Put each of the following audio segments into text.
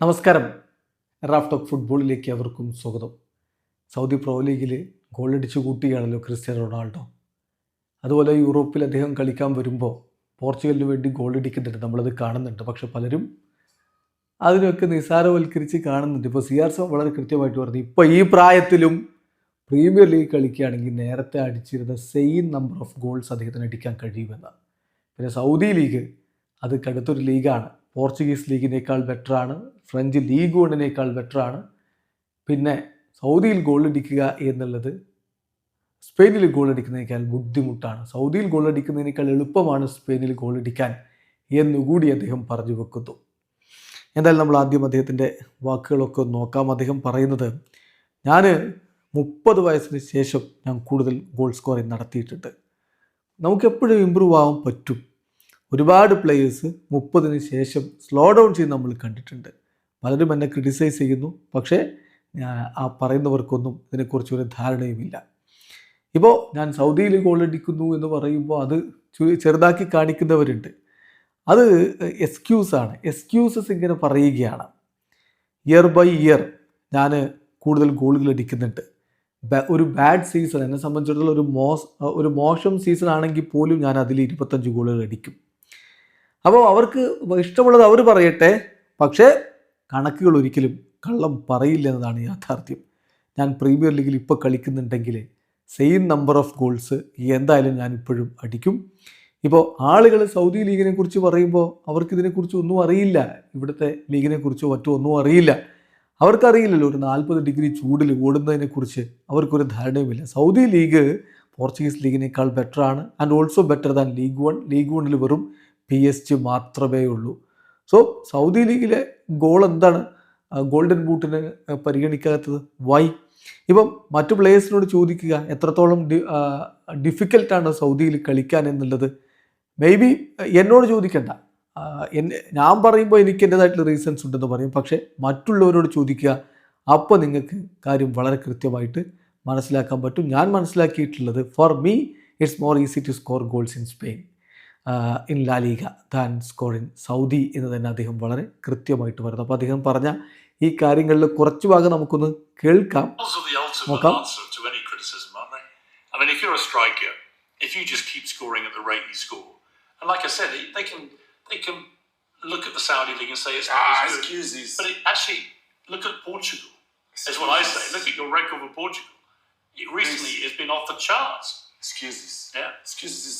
നമസ്കാരം. Raf talk ഫുട്ബോളിലേക്ക് അവർക്കും സ്വാഗതം. സൗദി പ്രോ ലീഗിൽ ഗോളടിച്ചു കൂട്ടുകയാണല്ലോ ക്രിസ്ത്യാനോ റൊണാൾഡോ. അതുപോലെ യൂറോപ്പിൽ അദ്ദേഹം കളിക്കാൻ വരുമ്പോൾ പോർച്ചുഗലിന് വേണ്ടി ഗോളടിക്കുന്നുണ്ട് നമ്മളത് കാണുന്നുണ്ട്. പക്ഷെ പലരും അതിനൊക്കെ നിസ്സാരവൽക്കരിച്ച് കാണുന്നുണ്ട്. ഇപ്പോൾ സി ആർ സോ വളരെ കൃത്യമായിട്ട് പറഞ്ഞു. ഇപ്പോൾ ഈ പ്രായത്തിലും പ്രീമിയർ ലീഗ് കളിക്കുകയാണെങ്കിൽ നേരത്തെ അടിച്ചിരുന്ന സെയിം നമ്പർ ഓഫ് ഗോൾസ് അദ്ദേഹത്തിന് അടിക്കാൻ കഴിയുമെന്ന് പിന്നെ സൗദി ലീഗ് അത് കടുത്തൊരു ലീഗാണ്. പോർച്ചുഗീസ് ലീഗിനേക്കാൾ ബെറ്ററാണ് ഫ്രഞ്ച് ലീഗ് വണ്ണിനേക്കാൾ ബെറ്ററാണ്. പിന്നെ സൗദിയിൽ ഗോളടിക്കുക എന്നുള്ളത് സ്പെയിനിൽ ഗോളടിക്കുന്നതിനേക്കാൾ ബുദ്ധിമുട്ടാണ്. സൗദിയിൽ ഗോളടിക്കുന്നതിനേക്കാൾ എളുപ്പമാണ് സ്പെയിനിൽ ഗോളടിക്കാൻ എന്നുകൂടി അദ്ദേഹം പറഞ്ഞു വെക്കുന്നു. എന്തായാലും നമ്മൾ ആദ്യം അദ്ദേഹത്തിന്റെ വാക്കുകളൊക്കെ നോക്കാം. അദ്ദേഹം പറയുന്നത് ഞാൻ മുപ്പത് വയസ്സിന് ശേഷം ഞാൻ കൂടുതൽ ഗോൾ സ്കോറിങ് നടത്തിയിട്ടുണ്ട്. നമുക്ക് എപ്പോഴും ഇമ്പ്രൂവ് ആവാൻ പറ്റും. ഒരുപാട് പ്ലേയേഴ്സ് മുപ്പതിന് ശേഷം സ്ലോ ഡൗൺ ചെയ്യുന്ന നമ്മൾ കണ്ടിട്ടുണ്ട്. പലരും എന്നെ ക്രിട്ടിസൈസ് ചെയ്യുന്നു. പക്ഷേ ആ പറയുന്നവർക്കൊന്നും ഇതിനെക്കുറിച്ച് ഒരു ധാരണയുമില്ല. ഇപ്പോൾ ഞാൻ സൗദിയിൽ ഗോളടിക്കുന്നു എന്ന് പറയുമ്പോൾ അത് ചെറുതാക്കി കാണിക്കുന്നവരുണ്ട്. അത് എക്സ്ക്യൂസാണ് എക്സ്ക്യൂസസ് ഇങ്ങനെ പറയുകയാണ്. ഇയർ ബൈ ഇയർ ഞാൻ കൂടുതൽ ഗോളുകൾ അടിക്കുന്നുണ്ട്. ഒരു ബാഡ് സീസൺ എന്നെ സംബന്ധിച്ചിടത്തോളം ഒരു മോശം ഒരു മോശം സീസൺ ആണെങ്കിൽ പോലും ഞാൻ അതിൽ ഇരുപത്തഞ്ച് ഗോളുകൾ അടിക്കും. അപ്പോൾ അവർക്ക് ഇഷ്ടമുള്ളത് അവർ പറയട്ടെ. പക്ഷേ കണക്കുകൾ ഒരിക്കലും കള്ളം പറയില്ല എന്നതാണ് യാഥാർത്ഥ്യം. ഞാൻ പ്രീമിയർ ലീഗിൽ ഇപ്പോൾ കളിക്കുന്നുണ്ടെങ്കിൽ സെയിം നമ്പർ ഓഫ് ഗോൾസ് എന്തായാലും ഞാൻ ഇപ്പോഴും അടിക്കും. ഇപ്പോൾ ആളുകൾ സൗദി ലീഗിനെ കുറിച്ച് പറയുമ്പോൾ അവർക്ക് ഇതിനെക്കുറിച്ച് ഒന്നും അറിയില്ല. ഇവിടുത്തെ ലീഗിനെ കുറിച്ചോ മറ്റോ ഒന്നും അറിയില്ല. അവർക്കറിയില്ലല്ലോ ഒരു നാൽപ്പത് ഡിഗ്രി ചൂടിൽ ഓടുന്നതിനെക്കുറിച്ച് അവർക്കൊരു ധാരണയുമില്ല. സൗദി ലീഗ് പോർച്ചുഗീസ് ലീഗിനേക്കാൾ ബെറ്ററാണ് and also better than league one league വണ്ണിൽ വെറും പി എസ് ജി മാത്രമേ ഉള്ളൂ. സോ സൗദി ലീഗിലെ ഗോൾ എന്താണ്? ഗോൾഡൻ ബൂട്ടിന് പരിഗണിക്കാത്തത്? വൈ ഇപ്പം മറ്റു പ്ലേയേഴ്സിനോട് ചോദിക്കുക എത്രത്തോളം ഡിഫിക്കൽട്ടാണ് സൗദിയിൽ കളിക്കാൻ എന്നുള്ളത്? മേ ബി എന്നോട് ചോദിക്കണ്ട. എന്നെ ഞാൻ പറയുമ്പോൾ എനിക്ക് എന്റെതായിട്ടുള്ള റീസൺസ് ഉണ്ടെന്ന് പറയും. പക്ഷേ മറ്റുള്ളവരോട് ചോദിക്കുക അപ്പോൾ നിങ്ങൾക്ക് കാര്യം വളരെ കൃത്യമായിട്ട് മനസ്സിലാക്കാൻ പറ്റും. ഞാൻ മനസ്സിലാക്കിയിട്ടുള്ളത് for me it's more easy to score goals in Spain in La Liga than score in Saudi എന്ന് തന്നെ അദ്ദേഹം വളരെ കൃത്യമായിട്ട് പറയുന്നു അപ്പോൾ അദ്ദേഹം പറഞ്ഞ ഈ കാര്യങ്ങളിൽ കുറച്ച് ഭാഗം നമുക്കൊന്ന് കേൾക്കാം നോക്കാം are the ultimate Welcome. answer to any criticism, aren't? I mean, if you're a striker, if you just keep scoring at the rate you score, and like I said, they can they can look at the Saudi league and say it's not Ah, as good. excuses. But it, actually, look at Portugal. Is what I say. Look at your record with Portugal. It recently has been off the charts. Excuses. Yeah. Excuses.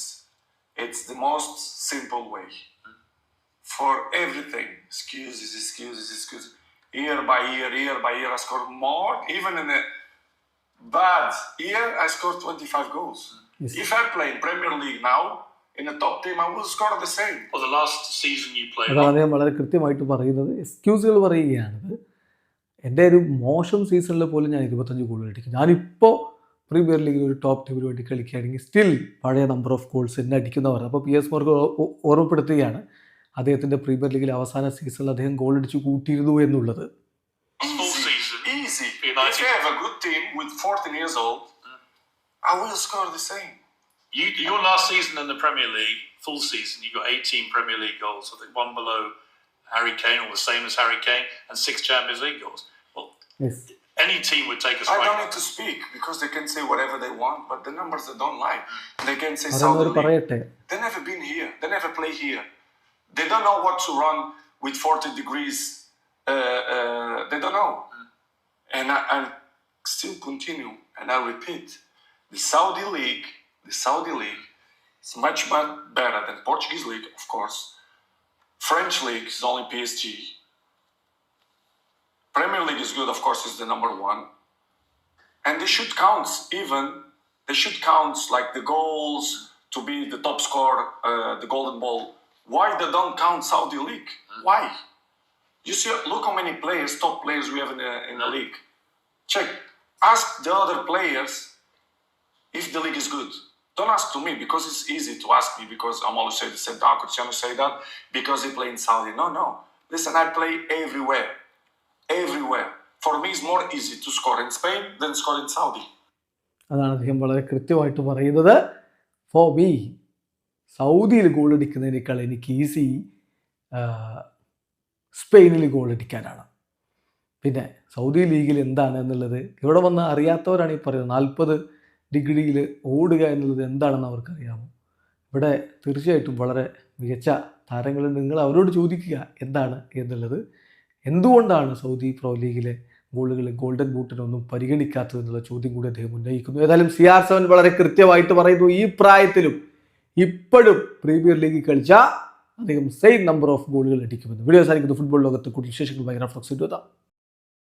It's the most simple way. For everything. Excuses, excuses, excuses. Year by year, year by year, I scored more. Even in a bad year, I scored 25 goals. Yes. If I play in Premier League now, in a top team, I will score the same. For the last season you played, അതാണ് അദ്ദേഹം വളരെ കൃത്യമായിട്ട് പറയുന്നത് എക്സ്ക്യൂസുകൾ പറയുകയാണിത് എന്റെ ഒരു മോശം സീസണിൽ പോലും ഞാൻ ഇരുപത്തഞ്ച് ഗോൾ അടിക്കും ഞാനിപ്പോൾ പ്രീമിയർ ലീഗിൽ ഒരു ടോപ്പ് ടീമിന് വേണ്ടി കളിക്കുകയാണെങ്കിൽ സ്റ്റിൽ പഴയ നമ്പർ ഓഫ് ഗോൾസ് എന്നെ അടിക്കുന്നവർ അപ്പോൾ പി എസ് മോർക്ക് ഓർമ്മപ്പെടുത്തുകയാണ് അദ്ദേഹത്തിന്റെ പ്രീമിയർ ലീഗിൽ അവസാന സീസണിൽ അദ്ദേഹം ഗോൾ അടിച്ച് കൂട്ടിയിരുന്നു എന്നുള്ളത് you have a good team with 14 years old, I will score the same. You, your last season in the Premier League, full season, you got 18 Premier League goals. I think one below Harry Kane, or the same as Harry Kane, and six Champions League goals. Well, yes any team would take us. I don't need to speak because they can say whatever they want, but the numbers they don't like. They can say Saudi They never been here. They never play here. They don't know what to run with 40 degrees. Uh, uh, they don't know. And I, I still continue and I repeat: the Saudi League, the Saudi League, is much better than Portuguese League, of course. French League is only PSG Premier League is good, of course, is the number one. And they should count even, they should count like the goals to be the top scorer, uh, the golden ball. Why they don't count Saudi League? Why? You see, look how many players, top players we have in the, in the league. Check. Ask the other players if the league is good. Don't ask to me because it's easy to ask me because I'm always say the same. How Cristiano say that because he play in Saudi? No, no. Listen, I play everywhere, everywhere. For me, it's more easy to score in Spain than score in Saudi. അതാണ് അദ്ദേഹം വളരെ കൃത്യമായിട്ട് പറയുന്നത്. For me സൗദിയിൽ goal അടിക്കുന്നതിനേക്കാൾ എനിക്ക് easy സ്പെയിനിൽ goal അടിക്കാനാണ്. പിന്നെ സൗദി ലീഗിൽ എന്താണ് എന്നുള്ളത് ഇവിടെ വന്ന് അറിയാത്തവരാണ് ഈ പറയുന്നത്. നാൽപ്പത് ഡിഗ്രിയിൽ ഓടുക എന്നുള്ളത് എന്താണെന്ന് അവർക്കറിയാമോ? ഇവിടെ തീർച്ചയായിട്ടും വളരെ മികച്ച താരങ്ങളിൽ നിങ്ങൾ അവരോട് ചോദിക്കുക എന്താണ് എന്നുള്ളത്. എന്തുകൊണ്ടാണ് സൗദി പ്രോ ലീഗിലെ ഗോളുകൾ ഗോൾഡൻ ബൂട്ടിനൊന്നും പരിഗണിക്കാത്തത് എന്നുള്ള ചോദ്യം കൂടി അദ്ദേഹം ഉന്നയിക്കുന്നു. ഏതായാലും സി ആർ സെവൻ വളരെ കൃത്യമായിട്ട് പറയുന്നു. ഈ പ്രായത്തിലും ഇപ്പോഴും പ്രീമിയർ ലീഗിൽ കളിച്ച അദ്ദേഹം സെയിം നമ്പർ ഓഫ് ഗോളുകൾ അടിക്കുമെന്ന്. വീഡിയോ സാധിക്കുന്നു ഫുട്ബോൾ ലോകത്ത് കൂടുതൽ വിശേഷങ്ങൾ. ഭയങ്കര എത്താം